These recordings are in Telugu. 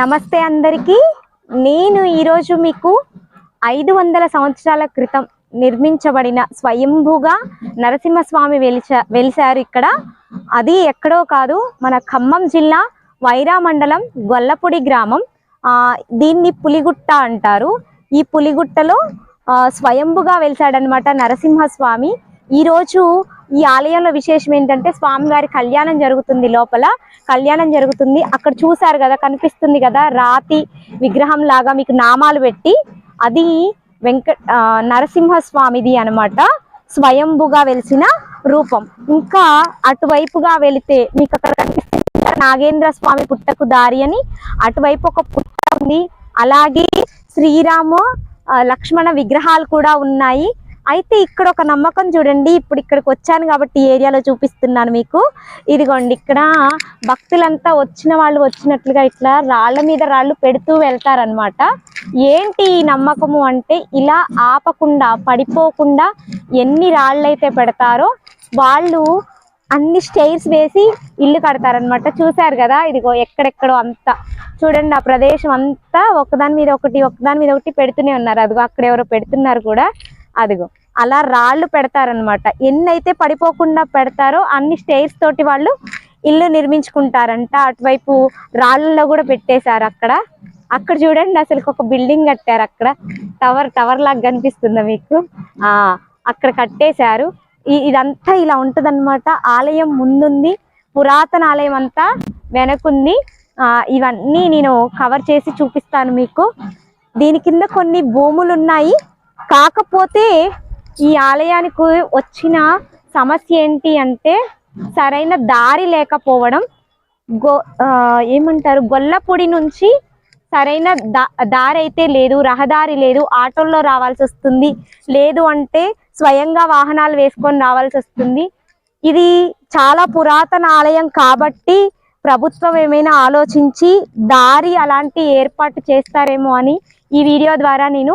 నమస్తే అందరికీ. నేను ఈరోజు మీకు ఐదు వందల సంవత్సరాల క్రితం నిర్మించబడిన స్వయంభూగా నరసింహస్వామి వెలిచా వెలిశారు ఇక్కడ. అది ఎక్కడో కాదు మన ఖమ్మం జిల్లా వైరా మండలం గొల్లపూడి గ్రామం. దీన్ని పులిగుట్ట అంటారు. ఈ పులిగుట్టలో స్వయంభుగా వెలిశాడనమాట నరసింహస్వామి. ఈరోజు ఈ ఆలయంలో విశేషం ఏంటంటే స్వామివారి కళ్యాణం జరుగుతుంది లోపల. కళ్యాణం జరుగుతుంది. అక్కడ చూసారు కదా కనిపిస్తుంది కదా రాతి విగ్రహం లాగా మీకు నామాలు పెట్టి. అది వెంకట ఆ, నరసింహస్వామిది అన్నమాట. స్వయంభుగా వెలిసిన రూపం. ఇంకా అటువైపుగా వెళితే మీకు అక్కడ కనిపిస్తుంది నాగేంద్ర స్వామి పుట్టకు దారి అని. అటువైపు ఒక పుట్ట ఉంది. అలాగే శ్రీరామ లక్ష్మణ విగ్రహాలు కూడా ఉన్నాయి. అయితే ఇక్కడ ఒక నమ్మకం చూడండి. ఇప్పుడు ఇక్కడికి వచ్చాను కాబట్టి ఏరియాలో చూపిస్తున్నాను మీకు. ఇదిగోండి ఇక్కడ భక్తులంతా వచ్చిన వాళ్ళు వచ్చినట్లుగా ఇట్లా రాళ్ళ మీద రాళ్ళు పెడుతూ వెళ్తారనమాట ఏంటి ఈ నమ్మకము అంటే ఇలా ఆపకుండా పడిపోకుండా ఎన్ని రాళ్ళైతే పెడతారో వాళ్ళు అన్ని స్టైర్స్ వేసి ఇల్లు కడతారనమాట చూశారు కదా ఇదిగో ఎక్కడెక్కడో అంతా. చూడండి ఆ ప్రదేశం అంతా ఒకదాని మీద ఒకటి ఒకదాని మీద ఒకటి పెడుతూనే ఉన్నారు. అదిగో అక్కడ ఎవరో పెడుతున్నారు కూడా. అదిగో. అలా రాళ్ళు పెడతారనమాట ఎన్నైతే పడిపోకుండా పెడతారో అన్ని స్టేర్స్ తోటి వాళ్ళు ఇల్లు నిర్మించుకుంటారంట. అటువైపు రాళ్ళలో కూడా పెట్టేశారు అక్కడ. అక్కడ చూడండి అసలు ఒక బిల్డింగ్ కట్టారు అక్కడ. టవర్ టవర్ లాగా కనిపిస్తుందా మీకు? ఆ అక్కడ కట్టేశారు. ఇదంతా ఇలా ఉంటదన్నమాట. ఆలయం ముందుంది. పురాతన ఆలయం అంతా వెనకుంది. ఆ, ఇవన్నీ నేను కవర్ చేసి చూపిస్తాను మీకు. దీని కింద కొన్ని భూములు ఉన్నాయి కాకపోతే ఈ ఆలయానికి వచ్చిన సమస్య ఏంటి అంటే సరైన దారి లేకపోవడం. గో ఏమంటారు? గొల్లపూడి నుంచి సరైన దా దారి అయితే లేదు రహదారి లేదు ఆటోల్లో రావాల్సి వస్తుంది. లేదు అంటే స్వయంగా వాహనాలు వేసుకొని రావాల్సి వస్తుంది. ఇది చాలా పురాతన ఆలయం కాబట్టి ప్రభుత్వం ఏమైనా ఆలోచించి దారి అలాంటి ఏర్పాటు చేస్తారేమో అని ఈ వీడియో ద్వారా నేను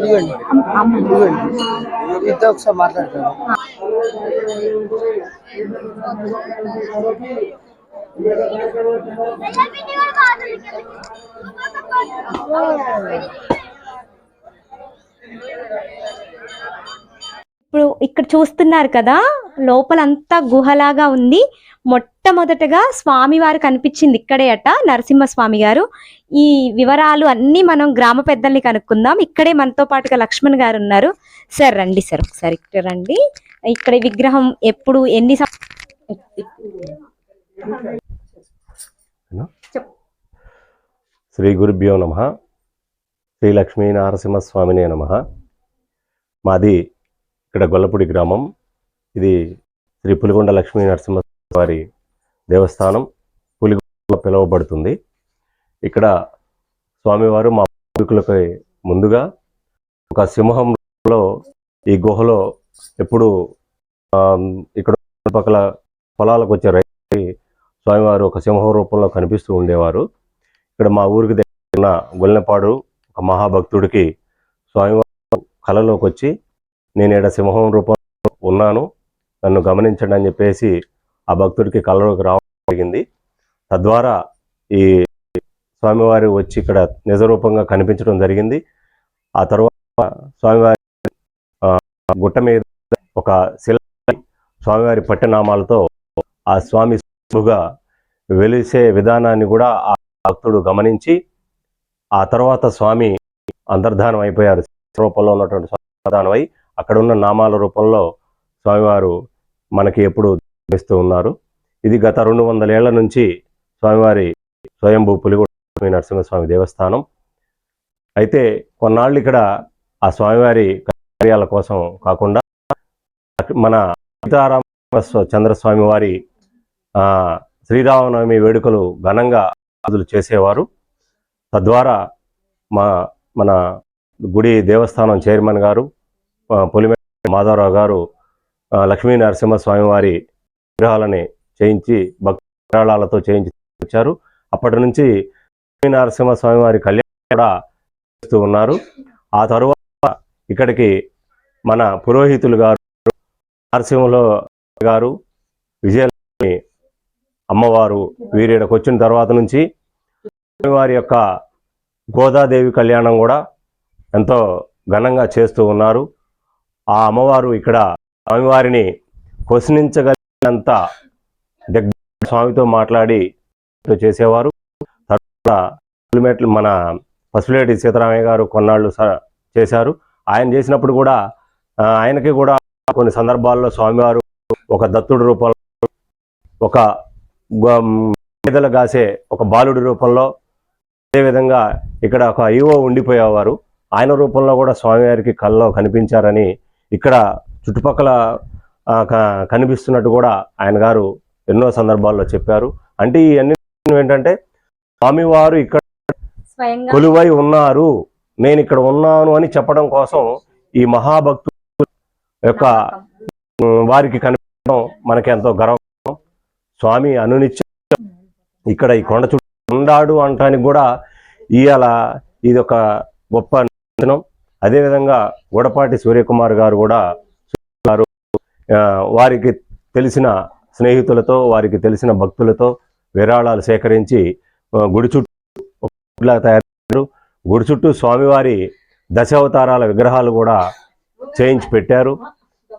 ఇవ్వండి. ఇవ్వండి ఇద్దరు ఒకసారి మాట్లాడతాను ఇప్పుడు ఇక్కడ చూస్తున్నారు కదా లోపలంతా గుహలాగా ఉంది. మొట్టమొదటగా స్వామివారు కనిపించింది ఇక్కడే అట నరసింహస్వామి గారు. ఈ వివరాలు అన్నీ మనం గ్రామ పెద్దల్ని కనుక్కుందాం. ఇక్కడే మనతో పాటుగా లక్ష్మణ్ గారు ఉన్నారు. సార్ రండి సార్ ఒకసారి ఇక్కడ రండి. ఇక్కడ విగ్రహం ఎప్పుడు ఎన్ని సం- శ్రీ గురుభ్యో నమ. శ్రీ లక్ష్మీ నరసింహస్వామినే నమ. మాది ఇక్కడ గొల్లపూడి గ్రామం. ఇది శ్రీ పులిగొండ లక్ష్మీ నరసింహవారి దేవస్థానం పులిగొండ పిలువబడుతుంది. ఇక్కడ స్వామివారు మా పూర్వీకులకి ముందుగా ఒక సింహంలో ఈ గుహలో ఎప్పుడు ఇక్కడ పక్కల పొలాలకు వచ్చే రైతు స్వామివారు ఒక సింహం రూపంలో కనిపిస్తూ ఉండేవారు. ఇక్కడ మా ఊరికి దగ్గర ఉన్న గొల్లెపాడు ఒక మహాభక్తుడికి స్వామివారు కళలోకి వచ్చి నేను ఇక్కడ సింహం రూపంలో ఉన్నాను. నన్ను గమనించండి అని చెప్పేసి ఆ భక్తుడికి కలలోకి రావడం జరిగింది. తద్వారా ఈ స్వామివారి వచ్చి ఇక్కడ నిజరూపంగా కనిపించడం జరిగింది. ఆ తర్వాత స్వామివారి గుట్ట మీద ఒక శిల స్వామివారి పట్టనామాలతో ఆ స్వామి వెలిసే విధానాన్ని కూడా ఆ భక్తుడు గమనించి ఆ తర్వాత స్వామి అంతర్ధానం అయిపోయారు. రూపంలో ఉన్నటువంటి స్వామి అంతర్ధానం అక్కడ ఉన్న నామాల రూపంలో స్వామివారు మనకి ఎప్పుడు ఇస్తూ ఉన్నారు. ఇది గత రెండు వందల ఏళ్ళ నుంచి స్వామివారి స్వయంభూ పులిగొడ నరసింహస్వామి దేవస్థానం. అయితే కొన్నాళ్ళు ఇక్కడ ఆ స్వామివారి కార్యాల కోసం కాకుండా మన సీతారామ చంద్రస్వామి వారి ఆ, శ్రీరామనవమి వేడుకలు ఘనంగా పూజలు చేసేవారు. తద్వారా మా మన గుడి దేవస్థానం చైర్మన్ గారు పులిమే పొలిమే మాధవరావు గారు లక్ష్మీ నరసింహస్వామి వారి విగ్రహాలని చేయించి భక్తి చేయించి వచ్చారు. అప్పటి నుంచి లక్ష్మీ నరసింహస్వామి వారి కళ్యాణం కూడా చేస్తూ ఉన్నారు. ఆ తరువాత ఇక్కడికి మన పురోహితులు గారు నరసింహలో గారు విజయలక్ష్మి అమ్మవారు వీరిడకు వచ్చిన తర్వాత నుంచి వారి యొక్క గోదాదేవి కళ్యాణం కూడా ఎంతో ఘనంగా చేస్తూ ఉన్నారు. ఆ అమ్మవారు ఇక్కడ స్వామివారిని ప్రశ్నించగలిగినంత దగ్గర స్వామితో మాట్లాడి చేసేవారు. తర్వాత మన పసుపులేటి సీతారామయ్య గారు కొన్నాళ్ళు స- చేశారు. ఆయన చేసినప్పుడు కూడా ఆయనకి కూడా కొన్ని సందర్భాల్లో స్వామివారు ఒక దత్తుడి రూపంలో ఒక గ- కాసే ఒక బాలుడి రూపంలో అదేవిధంగా ఇక్కడ ఒక ఐఓ ఉండిపోయేవారు. ఆయన రూపంలో కూడా స్వామివారికి కల్లో కనిపించారని ఇక్కడ చుట్టుపక్కల కనిపిస్తున్నట్టు కూడా ఆయన గారు ఎన్నో సందర్భాల్లో చెప్పారు. అంటే ఇవన్నీ ఏంటంటే స్వామివారు ఇక్కడ కొలువై ఉన్నారు నేను ఇక్కడ ఉన్నాను అని చెప్పడం కోసం ఈ మహాభక్తు యొక్క వారికి కనిపించడం మనకి ఎంతో గర్వం. స్వామి అనునిత్యం ఇక్కడ ఈ కొండ చుట్టూ ఉన్నాడు అంటానికి కూడా ఇవాళ ఇది ఒక గొప్ప నిదర్శనం అదేవిధంగా గొడపాటి సూర్యకుమార్ గారు కూడా వారికి తెలిసిన స్నేహితులతో వారికి తెలిసిన భక్తులతో విరాళాలు సేకరించి గుడి చుట్టూ తయారు గుడి చుట్టూ స్వామివారి దశావతారాల విగ్రహాలు కూడా చేయించి పెట్టారు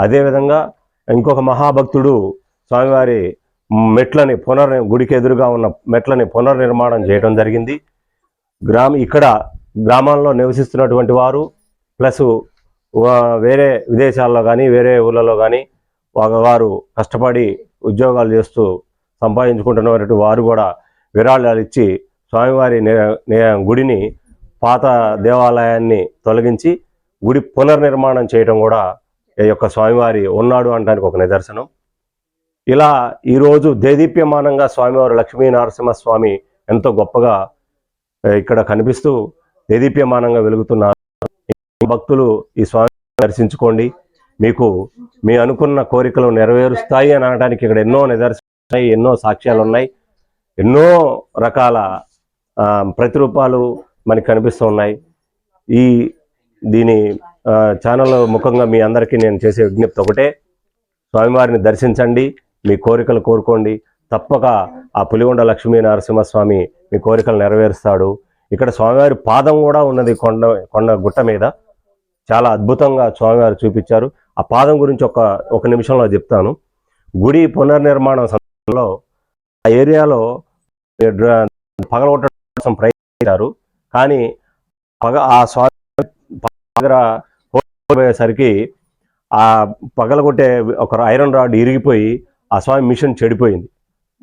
అదేవిధంగా ఇంకొక మహాభక్తుడు స్వామివారి మెట్లని పునర్ గుడికి ఎదురుగా ఉన్న మెట్లని పునర్నిర్మాణం చేయడం జరిగింది. గ్రామ ఇక్కడ గ్రామాల్లో నివసిస్తున్నటువంటి వారు ప్లస్ వేరే విదేశాల్లో కానీ వేరే ఊళ్ళలో కానీ వారు కష్టపడి ఉద్యోగాలు చేస్తూ సంపాదించుకుంటున్నటువంటి వారు కూడా విరాళాలు ఇచ్చి స్వామివారి గుడిని పాత దేవాలయాన్ని తొలగించి గుడి పునర్నిర్మాణం చేయడం కూడా ఈ యొక్క స్వామివారి ఉన్నాడు అనడానికి ఒక నిదర్శనం. ఇలా ఈరోజు దేదీప్యమానంగా స్వామివారు లక్ష్మీ నరసింహస్వామి ఎంతో గొప్పగా ఇక్కడ కనిపిస్తూ దేదీప్యమానంగా వెలుగుతున్నారు. భక్తులు ఈ స్వామి దర్శించుకోండి. మీకు మీ అనుకున్న కోరికలు నెరవేరుస్తాయి అని అనడానికి ఇక్కడ ఎన్నో నిదర్శనాలు ఎన్నో సాక్ష్యాలు ఉన్నాయి. ఎన్నో రకాల ప్రతిరూపాలు మనకి కనిపిస్తూ ఉన్నాయి. ఈ దీని ఛానల్ ముఖంగా మీ అందరికీ నేను చేసే విజ్ఞప్తి ఒకటే. స్వామివారిని దర్శించండి మీ కోరికలు కోరుకోండి. తప్పక ఆ పులిగొండ లక్ష్మీ నరసింహస్వామి మీ కోరికలు నెరవేరుస్తాడు. ఇక్కడ స్వామివారి పాదం కూడా ఉన్నది కొండ కొండ గుట్ట మీద. చాలా అద్భుతంగా స్వామివారు చూపించారు. ఆ పాదం గురించి ఒక ఒక నిమిషంలో చెప్తాను. గుడి పునర్నిర్మాణం సమయంలో ఆ ఏరియాలో డ్ర- పగలగొట్టడం కోసం ప్రయత్నించారు. కానీ పగ ఆ స్వామి ఆ పగలగొట్టే ఒక ఐరన్ రాడ్ ఇరిగిపోయి ఆ స్వామి మిషన్ చెడిపోయింది.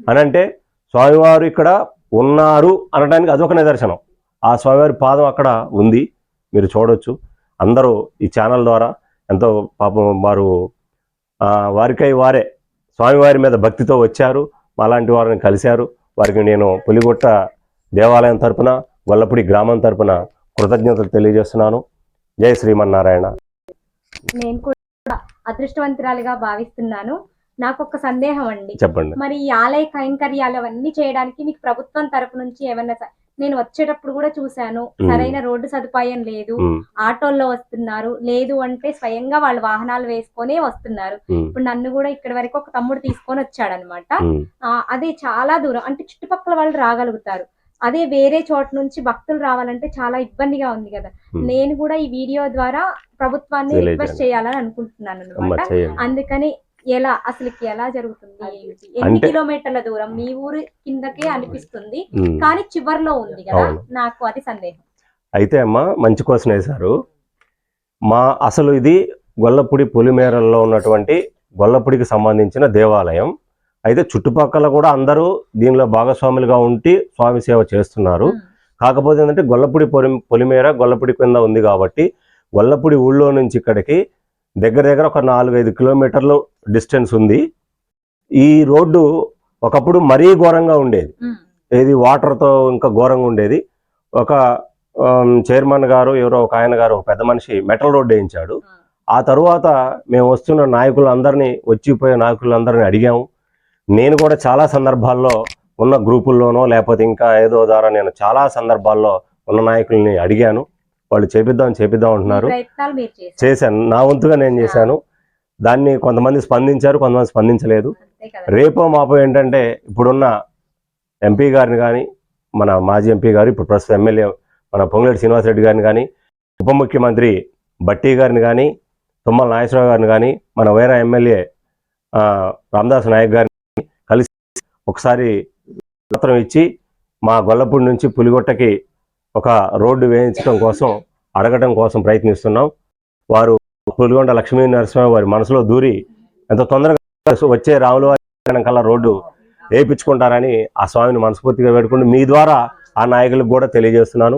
అని అంటే స్వామివారు ఇక్కడ ఉన్నారు అనడానికి అదొక నిదర్శనం. ఆ స్వామివారి పాదం అక్కడ ఉంది. మీరు చూడొచ్చు. అందరూ ఈ ఛానల్ ద్వారా ఎంతో పాపం వారు ఆ, వారికై వారే స్వామివారి మీద భక్తితో వచ్చారు. అలాంటి వారిని కలిశారు. వారికి నేను పులిగుట్ట దేవాలయం తరపున గొల్లపూడి గ్రామం తరపున కృతజ్ఞతలు తెలియజేస్తున్నాను. జై శ్రీమన్నారాయణ. నేను కూడా అదృష్టవంతురాలిగా భావిస్తున్నాను. నాకు ఒక సందేహం అండి. చెప్పండి. మరి ఈ ఆలయ కైంకర్యాలు అవన్నీ చేయడానికి మీకు ప్రభుత్వం తరపు నుంచి ఏమన్నా నేను వచ్చేటప్పుడు కూడా చూశాను. సరైన రోడ్డు సదుపాయం లేదు. ఆటోల్లో వస్తున్నారు. లేదు అంటే స్వయంగా వాళ్ళు వాహనాలు వేసుకొని వస్తున్నారు. ఇప్పుడు నన్ను కూడా ఇక్కడ వరకు ఒక తమ్ముడు తీసుకొని వచ్చాడనమాట. ఉమ్, అదే చాలా దూరం. అంటే చుట్టుపక్కల వాళ్ళు రాగలుగుతారు. అదే వేరే చోట నుంచి భక్తులు రావాలంటే చాలా ఇబ్బందిగా ఉంది కదా. నేను కూడా ఈ వీడియో ద్వారా ప్రభుత్వాన్ని. రిక్వెస్ట్ చేయాలని అనుకుంటున్నాను అనమాట అందుకని ఎలా అసలుకి ఎలా జరుగుతుంది? ఎన్ని కిలోమీటర్ల దూరం? మీ ఊరు కిందకే అనిపిస్తుంది. కానీ చివర్లో ఉంది కదా? అవును. నాకు అది సందేహం. అయితే అమ్మ మంచి క్వశ్చన్ వేశారు. మా అసలు ఇది గొల్లపూడి పులిమేరల్లో ఉన్నటువంటి గొల్లపూడికి సంబంధించిన దేవాలయం. అయితే చుట్టుపక్కల కూడా అందరూ దీనిలో భాగస్వాములుగా ఉండి స్వామి సేవ చేస్తున్నారు. కాకపోతే ఏంటంటే గొల్లపూడి పొలి పొలిమేర గొల్లపూడి కింద ఉంది కాబట్టి గొల్లపూడి ఊళ్ళో నుంచి ఇక్కడికి దగ్గర దగ్గర ఒక నాలుగైదు కిలోమీటర్లు డిస్టెన్స్ ఉంది. ఈ రోడ్డు ఒకప్పుడు మరీ ఘోరంగా ఉండేది. ఏది వాటర్తో ఇంకా ఘోరంగా ఉండేది. ఒక చైర్మన్ గారు ఎవరో ఒక ఆయన గారు ఒక పెద్ద మనిషి మెటల్ రోడ్ వేయించాడు. ఆ. తరువాత మేము వస్తున్న నాయకులందరినీ వచ్చిపోయే నాయకులందరినీ అడిగాము. నేను కూడా చాలా సందర్భాల్లో ఉన్న గ్రూపుల్లోనో లేకపోతే ఇంకా ఏదో ద్వారా నేను చాలా సందర్భాల్లో ఉన్న నాయకుల్ని అడిగాను. వాళ్ళు చేపిద్దాం చేపిద్దాం అంటున్నారు. చేశాను. నా వంతుగా నేను చేశాను. దాన్ని కొంతమంది స్పందించారు కొంతమంది స్పందించలేదు. రేపో మాపో ఏంటంటే ఇప్పుడున్న ఎంపీ గారిని కానీ మన మాజీ ఎంపీ గారు ఇప్పుడు ప్రస్తుతం ఎమ్మెల్యే మన పొంగులేటి శ్రీనివాసరెడ్డి గారిని కానీ ఉప ముఖ్యమంత్రి బట్టి గారిని కానీ తుమ్మల నాగేశ్వరరావు గారిని కానీ మన వేరే ఎమ్మెల్యే రామదాస్ నాయక్ గారిని కలిసి ఒకసారి పత్రం ఇచ్చి మా గొల్లపూడి నుంచి పులిగొట్టకి ఒక రోడ్డు వేయించడం కోసం అడగడం కోసం ప్రయత్నిస్తున్నాం. వారు పులిగొండ లక్ష్మీ నరసింహ వారి మనసులో దూరి ఎంత తొందరగా వచ్చే రాములవారి కల్లా రోడ్డు వేయించుకుంటారని ఆ స్వామిని మనస్ఫూర్తిగా వేడుకుంటూ మీ ద్వారా ఆ నాయకులకు కూడా తెలియజేస్తున్నాను.